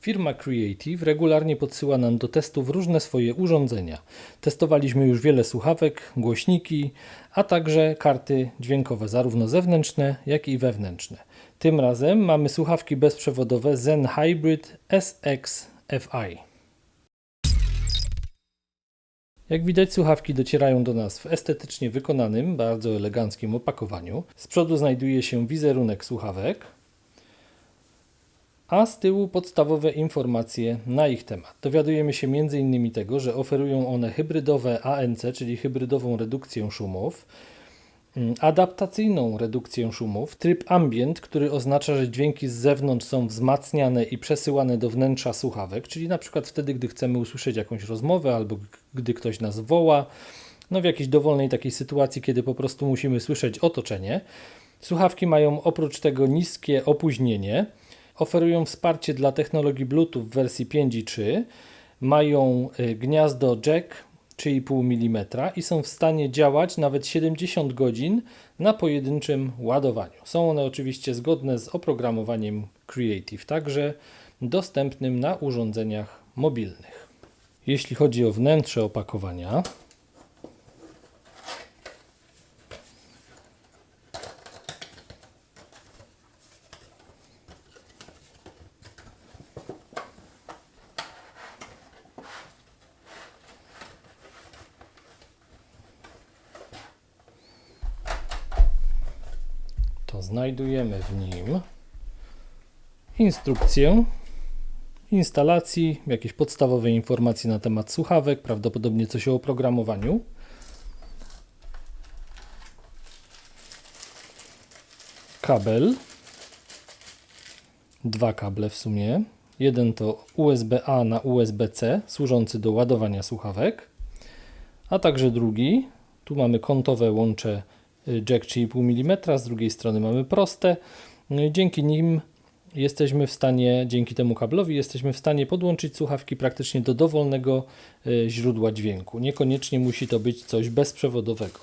Firma Creative regularnie podsyła nam do testów różne swoje urządzenia. Testowaliśmy już wiele słuchawek, głośniki, a także karty dźwiękowe, zarówno zewnętrzne, jak i wewnętrzne. Tym razem mamy słuchawki bezprzewodowe Zen Hybrid SX FI. Jak widać, słuchawki docierają do nas w estetycznie wykonanym, bardzo eleganckim opakowaniu. Z przodu znajduje się wizerunek słuchawek, a z tyłu podstawowe informacje na ich temat. Dowiadujemy się m.in. tego, że oferują one hybrydowe ANC, czyli hybrydową redukcję szumów, mm, adaptacyjną redukcję szumów, tryb ambient, który oznacza, że dźwięki z zewnątrz są wzmacniane i przesyłane do wnętrza słuchawek, czyli na przykład wtedy, gdy chcemy usłyszeć jakąś rozmowę albo gdy ktoś nas woła, no w jakiejś dowolnej takiej sytuacji, kiedy po prostu musimy słyszeć otoczenie. Słuchawki mają oprócz tego niskie opóźnienie, oferują wsparcie dla technologii Bluetooth w wersji 5 i 3, mają y, gniazdo jack 3,5 mm i są w stanie działać nawet 70 godzin na pojedynczym ładowaniu. Są one oczywiście zgodne z oprogramowaniem Creative, także dostępnym na urządzeniach mobilnych. Jeśli chodzi o wnętrze opakowania, to znajdujemy w nim instrukcję instalacji, jakieś podstawowe informacje na temat słuchawek, prawdopodobnie coś o oprogramowaniu. Kabel. Dwa kable w sumie. Jeden to USB-A na USB-C, służący do ładowania słuchawek, a także drugi. Tu mamy kątowe łącze jack 3,5 mm, z drugiej strony mamy proste. Dzięki nim jesteśmy w stanie, dzięki temu kablowi, jesteśmy w stanie podłączyć słuchawki praktycznie do dowolnego y, źródła dźwięku. Niekoniecznie musi to być coś bezprzewodowego.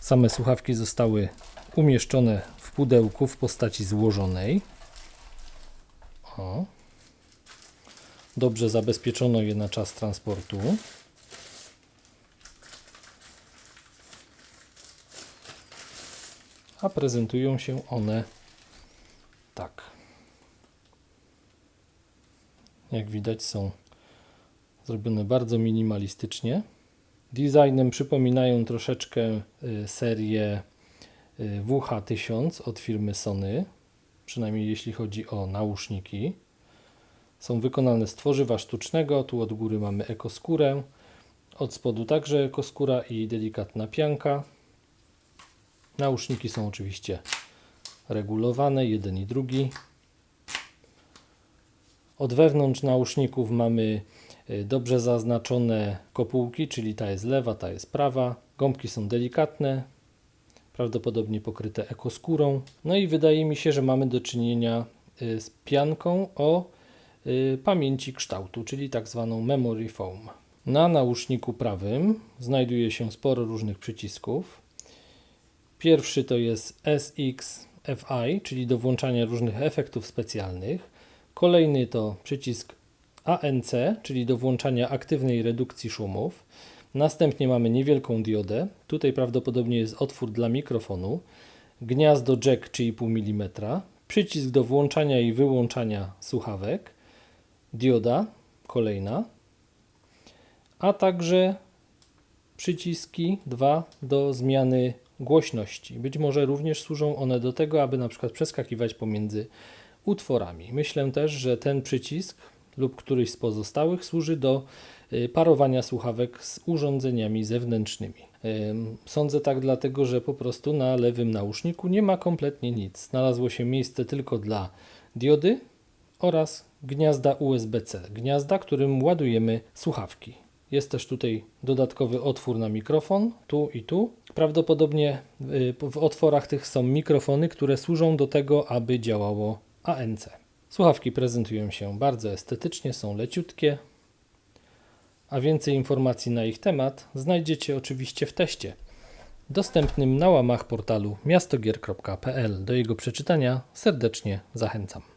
Same słuchawki zostały umieszczone w pudełku w postaci złożonej. O. Dobrze zabezpieczono je na czas transportu. A prezentują się one tak. Jak widać są zrobione bardzo minimalistycznie. Designem przypominają troszeczkę y, serię y, WH1000 od firmy Sony, przynajmniej jeśli chodzi o nauszniki. Są wykonane z tworzywa sztucznego, tu od góry mamy ekoskórę, od spodu także ekoskóra i delikatna pianka. Nauszniki są oczywiście regulowane, jeden i drugi. Od wewnątrz nauszników mamy y, dobrze zaznaczone kopułki, czyli ta jest lewa, ta jest prawa. Gąbki są delikatne, prawdopodobnie pokryte ekoskórą. No i wydaje mi się, że mamy do czynienia y, z pianką o y, pamięci kształtu, czyli tak zwaną memory foam. Na nauszniku prawym znajduje się sporo różnych przycisków. Pierwszy to jest SX FI, czyli do włączania różnych efektów specjalnych. Kolejny to przycisk ANC, czyli do włączania aktywnej redukcji szumów. Następnie mamy niewielką diodę. Tutaj prawdopodobnie jest otwór dla mikrofonu. Gniazdo jack 3,5 mm. Przycisk do włączania i wyłączania słuchawek. Dioda kolejna. A także przyciski dwa do zmiany głośności. Być może również służą one do tego, aby na przykład przeskakiwać pomiędzy utworami. Myślę też, że ten przycisk lub któryś z pozostałych służy do y, parowania słuchawek z urządzeniami zewnętrznymi. Ym, Sądzę tak dlatego, że po prostu na lewym nauszniku nie ma kompletnie nic. Znalazło się miejsce tylko dla diody oraz gniazda USB-C, gniazda, którym ładujemy słuchawki. Jest też tutaj dodatkowy otwór na mikrofon, tu i tu. Prawdopodobnie y, w otworach tych są mikrofony, które służą do tego, aby działało ANC. Słuchawki prezentują się bardzo estetycznie, są leciutkie, a więcej informacji na ich temat znajdziecie oczywiście w teście, dostępnym na łamach portalu miastogier.pl. Do jego przeczytania serdecznie zachęcam.